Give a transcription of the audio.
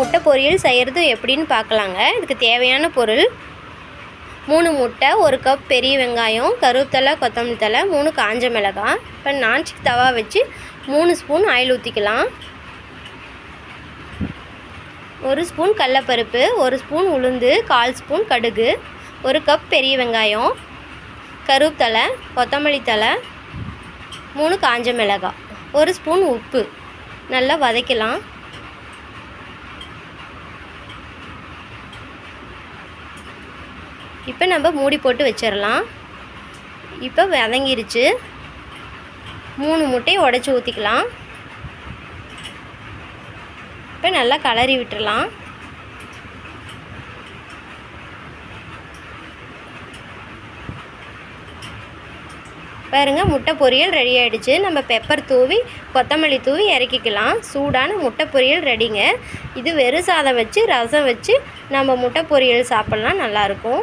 முட்டை பொரியல் செய்கிறது எப்படின்னு பார்க்கலாங்க. இதுக்கு தேவையான பொருள் மூணு முட்டை ஒரு கப் பெரிய வெங்காயம் கருவேப்பிலை கொத்தமல்லி தழை மூணு காஞ்ச மிளகாய். இப்போ நான்ஸ்டிக் தவா வச்சு மூணு ஸ்பூன் ஆயில் ஊற்றிக்கலாம் ஒரு ஸ்பூன் கடலப்பருப்பு ஒரு ஸ்பூன் உளுந்து கால் ஸ்பூன் கடுகு ஒரு கப் பெரிய வெங்காயம் கருவேப்பிலை கொத்தமல்லி தழை மூணு காஞ்ச மிளகாய். ஒரு ஸ்பூன் உப்பு. நல்லா வதக்கலாம். இப்போ நம்ம மூடி போட்டு வச்சிடலாம். இப்போ வதங்கிருச்சு. மூணு முட்டையை உடச்சி ஊற்றிக்கலாம் இப்போ நல்லா கலரி விட்டுடலாம். பாருங்க முட்டை பொரியல் ரெடி ஆகிடுச்சு நம்ம பெப்பர் தூவி கொத்தமல்லி தூவி இறக்கிக்கலாம். சூடான முட்டை பொரியல் ரெடிங்க இது வெறும் சாதம் வச்சு ரசம் வச்சு நம்ம முட்டை பொரியல் சாப்பிட்லாம். நல்லாயிருக்கும்